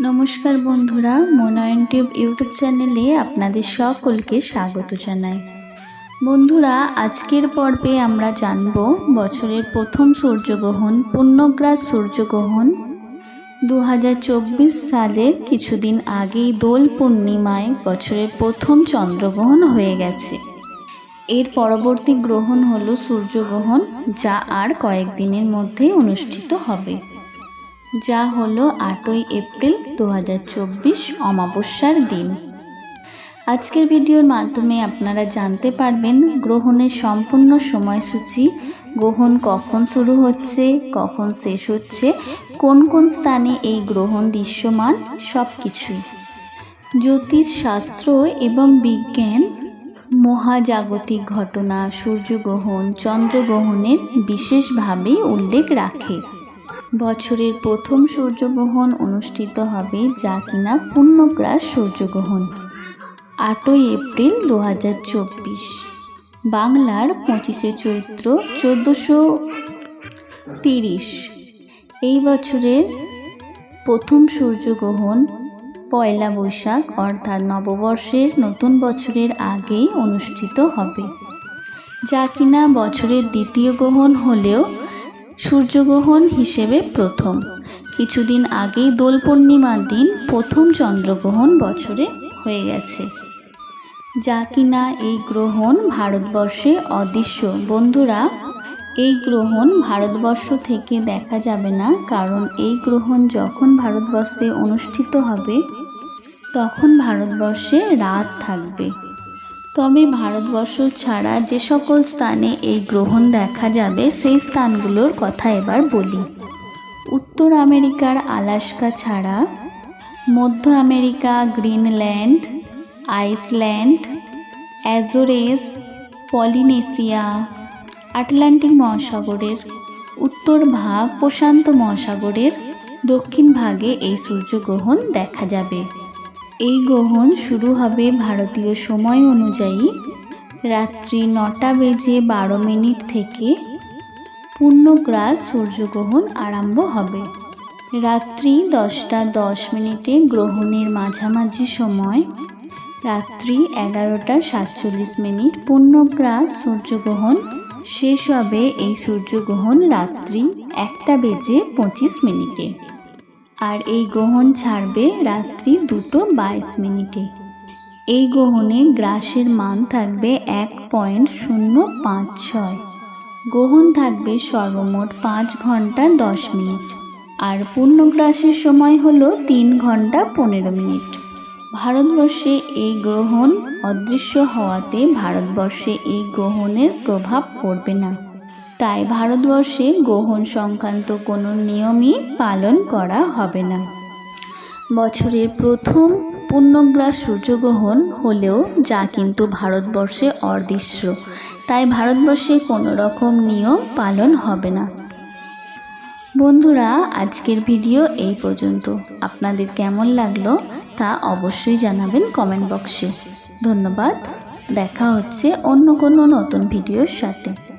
নমস্কার বন্ধুরা, মনোয়ন tube YouTube চ্যানেলে আপনাদের সকলকে স্বাগত জানাই। বন্ধুরা, আজকের পর্বে আমরা জানব বছরের প্রথম সূর্যগ্রহণ, পূর্ণগ্রাস সূর্যগ্রহণ। দু হাজার চব্বিশ সালের কিছুদিন আগেই দোল পূর্ণিমায় বছরের প্রথম চন্দ্রগ্রহণ হয়ে গেছে। এর পরবর্তী গ্রহণ হলো সূর্যগ্রহণ, যা আর কয়েকদিনের মধ্যেই অনুষ্ঠিত হবে। যা হলো আটই এপ্রিল দু হাজার চব্বিশ অমাবস্যার দিন। আজকের ভিডিওর মাধ্যমে আপনারা জানতে পারবেন গ্রহণের সম্পূর্ণ সময়সূচি, গ্রহণ কখন শুরু হচ্ছে, কখন শেষ হচ্ছে, কোন কোন স্থানে এই গ্রহণ দৃশ্যমান সব কিছুই জ্যোতিষশাস্ত্র এবং বিজ্ঞান, মহাজাগতিক ঘটনা, সূর্যগ্রহণ, চন্দ্রগ্রহণের বিশেষভাবে উল্লেখ রাখে। বছরের প্রথম সূর্যগ্রহণ অনুষ্ঠিত হবে যা কিনা পূর্ণগ্রাস সূর্যগ্রহণ। আটই এপ্রিল দু হাজার চব্বিশ। বাংলার পঁচিশে চৈত্র চোদ্দোশো তিরিশ। এই বছরের প্রথম সূর্যগ্রহণ পয়লা বৈশাখ, অর্থাৎ নববর্ষের নতুন বছরের আগেই অনুষ্ঠিত হবে। যা কিনা বছরের দ্বিতীয় গ্রহণ হলেও সূর্যগ্রহণ হিসেবে প্রথম। কিছুদিন আগেই দোল পূর্ণিমার দিন প্রথম চন্দ্রগ্রহণ বছরে হয়ে গেছে। যা কিনা এই গ্রহণ ভারতবর্ষে অদৃশ্য। বন্ধুরা, এই গ্রহণ ভারতবর্ষ থেকে দেখা যাবে না, কারণ এই গ্রহণ যখন ভারতবর্ষে অনুষ্ঠিত হবে, তখন ভারতবর্ষে রাত থাকবে। তবে ভারতবর্ষ ছাড়া যে সকল স্থানে এই গ্রহণ দেখা যাবে, সেই স্থানগুলোর কথা এবার বলি। উত্তর আমেরিকার আলাস্কা ছাড়া, মধ্য America, Greenland, Iceland, Azores, Polynesia, Atlantic মহাসাগরের, উত্তর ভাগ প্রশান্ত মহাসাগরের, দক্ষিণ ভাগে এই সূর্যগ্রহণ দেখা যাবে। এই গ্রহণ শুরু হবে ভারতীয় সময় অনুযায়ী রাত্রি নটা বেজে বারো মিনিট থেকে। পূর্ণগ্রাস সূর্যগ্রহণ আরম্ভ হবে। রাত্রি দশটা দশ মিনিটে গ্রহণের মাঝামাঝি সময়। রাত্রি এগারোটা সাতচল্লিশ মিনিট পূর্ণগ্রাস সূর্যগ্রহণ শেষ হবে এই সূর্যগ্রহণ রাত্রি একটা বেজে পঁচিশ মিনিটে। আর এই গ্রহণ ছাড়বে রাত্রি দুটো বাইশ মিনিটে। এই গ্রহণে গ্রাসের মান থাকবে এক পয়েন্ট শূন্য পাঁচ ছয়। গ্রহণ থাকবে সর্বমোট পাঁচ ঘণ্টা দশ মিনিট। আর পূর্ণগ্রাসের সময় হলো তিন ঘণ্টা পনেরো মিনিট। ভারতবর্ষে এই গ্রহণ অদৃশ্য হওয়াতে ভারতবর্ষে এই গ্রহণের প্রভাব পড়বে না। তাই ভারতবর্ষে গ্রহণ সংক্রান্ত কোনো নিয়মই পালন করা হবে না। বছরের প্রথম পূর্ণগ্রাস সূর্যগ্রহণ হলেও যা কিন্তু ভারতবর্ষে অদৃশ্য, তাই ভারতবর্ষে কোনো রকম নিয়ম পালন হবে না। বন্ধুরা, আজকের ভিডিও এই পর্যন্ত। আপনাদের কেমন লাগল তা অবশ্যই জানাবেন কমেন্ট বক্সে। ধন্যবাদ, দেখা হচ্ছে অন্য কোনো নতুন ভিডিওর সাথে।